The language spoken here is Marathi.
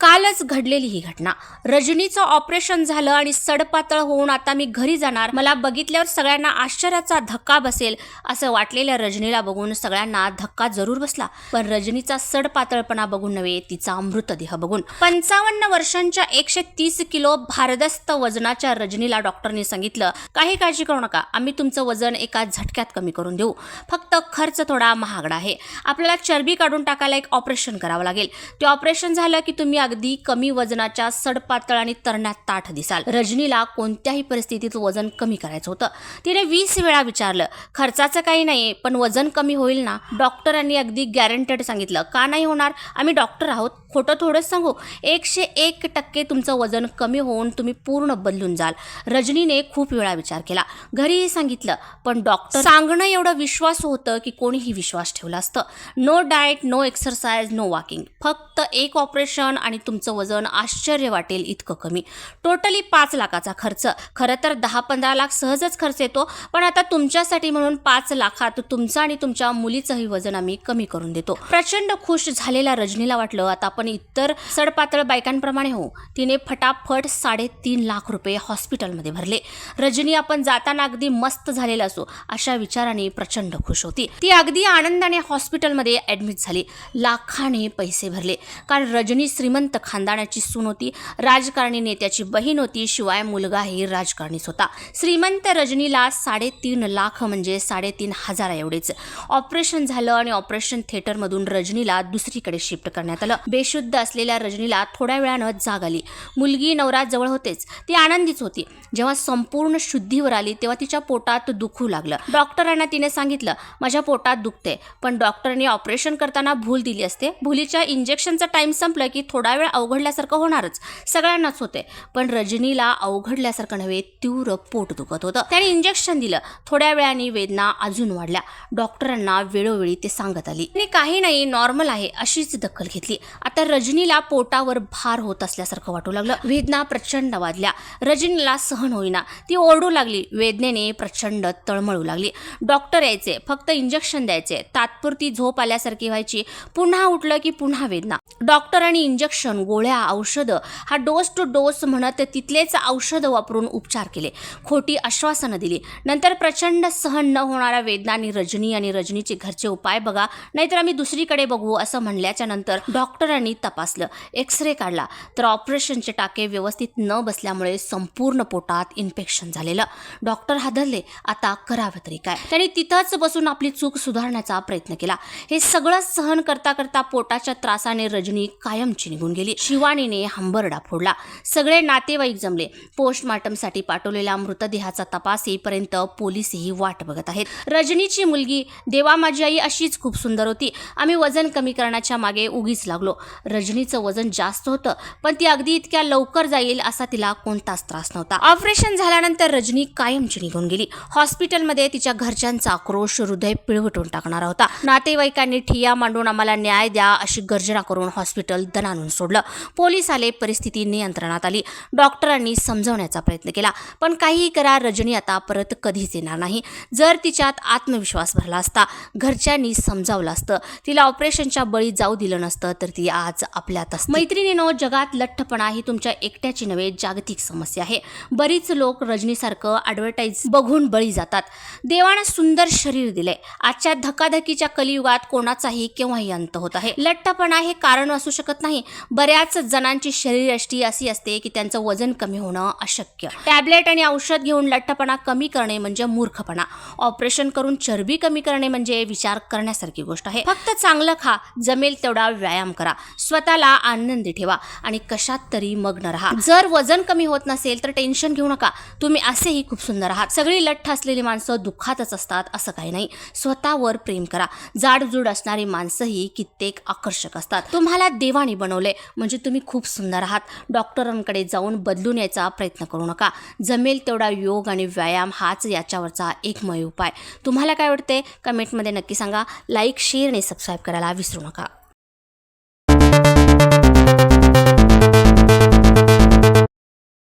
कालच घडलेली ही घटना. रजनीचं ऑपरेशन झालं आणि सडपातळ होऊन आता मी घरी जाणार. मला बघितल्यावर सगळ्यांना आश्चर्याचा धक्का बसेल असं वाटलेल्या रजनीला बघून सगळ्यांना धक्का जरूर बसला. पण रजनीचा सडपातळपणा बघून नव्हे तिचा मृतदेह बघून. पंचावन्न वर्षांच्या एकशे तीस किलो भारदस्त वजनाच्या रजनीला डॉक्टरनी सांगितलं काही काळजी करू नका. आम्ही तुमचं वजन एका झटक्यात कमी करून देऊ. फक्त खर्च थोडा महागडा आहे. आपल्याला चरबी काढून टाकायला एक ऑपरेशन करावं लागेल. ते ऑपरेशन झालं की तुम्ही अगदी कमी वजनाच्या सडपातळ आणि तरण्यात ताठ दिसाल. रजनीला कोणत्याही परिस्थितीत वजन कमी करायचं होतं. तिने वीस वेळा विचारलं खर्चाचं काही नाही पण वजन कमी होईल ना? डॉक्टरांनी अगदी गॅरंटेड सांगितलं का नाही होणार? आम्ही डॉक्टर आहोत खोटं थोडंच सांगू एकशे एक टक्के तुमचं वजन कमी होऊन तुम्ही पूर्ण बदलून जाल. रजनीने खूप वेळा विचार केला. घरीही सांगितलं पण डॉक्टर सांगणं एवढं विश्वास होतं की कोणीही विश्वास ठेवला असतं. No diet no exercise no walking फक्त एक ऑपरेशन आणि तुमचं वजन आश्चर्य वाटेल इतकं कमी. टोटली पाच लाखाचा खर्च. खरं तर दहा पंधरा लाख सहजच खर्च येतो पण आता तुमच्यासाठी म्हणून पाच लाखात तुमचं आणि तुमच्या मुलीचंही वजन आम्ही कमी करून देतो. प्रचंड खुश झालेल्या रजनीला वाटलं आता आपण इतर सडपातळ बायकांप्रमाणे हो तिने फटाफट साडेतीन लाख रुपये हॉस्पिटलमध्ये भरले. रजनी आपण जाताना अगदी मस्त झालेला असो अशा विचाराने प्रचंड खुश होती. ती अगदी आनंदाने हॉस्पिटलमध्ये ॲडमिट झाली. लाखाने पैसे भरले. कारण रजनी श्रीमंत खानदानाची सून होती राजकारणी नेत्याची बहीण होती शिवाय मुलगाही राजकारणीच होता. श्रीमंत रजनीला साडेतीन लाख म्हणजे साडेतीन हजार एवढेच. ऑपरेशन झालं आणि ऑपरेशन थिएटरमधून रजनीला दुसरीकडे शिफ्ट करण्यात आलं. बेशुद्ध असलेल्या रजनीला थोड्या वेळानं जाग आली. मुलगी नवरा जवळ होतेच. ती आनंदीच होती. जेव्हा संपूर्ण शुद्धीवर आली तेव्हा तिच्या पोटात दुखू लागलं. डॉक्टरांना तिने सांगितलं माझ्या पोटात दुखते पण डॉक्टरने ऑपरेशन करताना भूल दिली असते. भुलीच्या इंजेक्शनचा टाईम संपलं की थोडा वेळ अवघडल्यासारखं होणारच. सगळ्यांनाच होते पण रजनीला अवघडल्यासारखं नव्हे तीव्र पोट दुखत होतं. त्याने इंजेक्शन दिलं. थोड्या वेळाने वेदना अजून वाढल्या. डॉक्टरांना वेळोवेळी ते सांगत आली. काही नाही नॉर्मल आहे अशीच दखल घेतली. आता रजनीला पोटावर भार होत असल्यासारखं वाटू लागलं. वेदना प्रचंड वाजल्या रजनीला सहन होईना. ती ओरडू लागली. वेदनेने प्रचंड तळमळू लागली. डॉक्टर यायचे. फक्त इंजेक्शन द्यायचे. तात्पुरती झोप आल्यासारखी व्हायची. पुन्हा उठलं की पुन्हा वेदना. डॉक्टर आणि इंजेक्शन गोळ्या औषधं हा डोस टू डोस म्हणत तिथलेच औषधं वापरून उपचार केले. खोटी आश्वासनं दिली. नंतर प्रचंड सहन न होणाऱ्या आणि रजनी आणि रजनीचे घरचे उपाय बघा नाहीतर आम्ही दुसरीकडे बघू असं म्हणल्याच्या नंतर डॉक्टरांनी तपासलं. एक्सरे काढला. तर ऑपरेशनचे टाके व्यवस्थित न बसल्यामुळे संपूर्ण पोटात इन्फेक्शन झालेलं. डॉक्टर हादरले. आता करावं तरी काय? त्यांनी तिथंच बसून आपली चूक सुधारण्याचा प्रयत्न केला. हे सगळं सहन करता करता पोटाच्या त्रासाने रजनी रजनी कायमची निघून गेली. शिवानीने हंबरडा फोडला. सगळे नातेवाईक जमले. पोस्टमार्टमसाठी पाठवलेल्या मृतदेहाचा तपास येईपर्यंत पोलीसही वाट बघत आहेत. रजनीची मुलगी देवा माझी आई अशीच खूप सुंदर होती. आम्ही वजन कमी करण्याच्या मागे उगीच लागलो. रजनीचं वजन जास्त होतं पण ती अगदी इतक्या लवकर जाईल असा तिला कोणताच त्रास नव्हता. ऑपरेशन झाल्यानंतर रजनी कायमची निघून गेली. हॉस्पिटलमध्ये तिच्या घरच्यांचा आक्रोश हृदय पिळवटून टाकणारा होता. नातेवाईकांनी ठिया मांडून आम्हाला न्याय द्या अशी गर्जना करून हॉस्पिटल दणानून सोडलं. पोलीस आले परिस्थिती नियंत्रणात आली. डॉक्टरांनी समजवण्याचा प्रयत्न केला. पण काहीही करा रजनी आता परत कधीच येणार नाही. जर तिच्यात आत्मविश्वास भरला असता घरच्यांनी समजावलं असतं तिला ऑपरेशनच्या बळी जाऊ दिलं नसतं तर ती आज आपल्यात असते. मैत्रिणीनो जगात लठ्ठपणा ही तुमच्या एकट्याची नव्हे जागतिक समस्या आहे. बरीच लोक रजनीसारखं ॲडव्हर्टाईज बघून बळी जातात. देवानं सुंदर शरीर दिले आजच्या धकाधकीच्या कलियुगात कोणाचाही केव्हाही अंत होत आहे. लठ्ठपणा हे कारण असू शकत नाही. बऱ्याच जणांची शरीरयष्टी अशी असते की त्यांचं वजन कमी होणं अशक्य. टॅबलेट आणि औषध घेऊन लठ्ठपणा कमी करणे म्हणजे मूर्खपणा. ऑपरेशन करून चरबी कमी करणे म्हणजे विचार करण्यासारखी गोष्ट आहे. फक्त चांगलं खा जमेल तेवढा व्यायाम करा. स्वतःला आनंदी ठेवा आणि कशात तरी मग्न राहा. जर वजन कमी होत नसेल तर टेन्शन घेऊ नका. तुम्ही असेही खूप सुंदर आहात. सगळी लठ्ठ असलेली माणसं दुःखातच असतात असं काही नाही. स्वतःवर प्रेम करा. जाडजूड असणारी माणसंही कित्येक आकर्षक असतात. तुम्हाला तुम्हाला देवाने बनवले. म्हणजे तुम्ही खूप सुंदर आहात. डॉक्टरांकडे जाऊन बदलून यायचा प्रयत्न करू नका. जमेल तेवढा योग आणि व्यायाम हाच याच्यावरचा एकमय उपाय. तुम्हाला काय वाटते कमेंटमध्ये नक्की सांगा. लाईक शेअर आणि सबस्क्राईब करायला विसरू नका.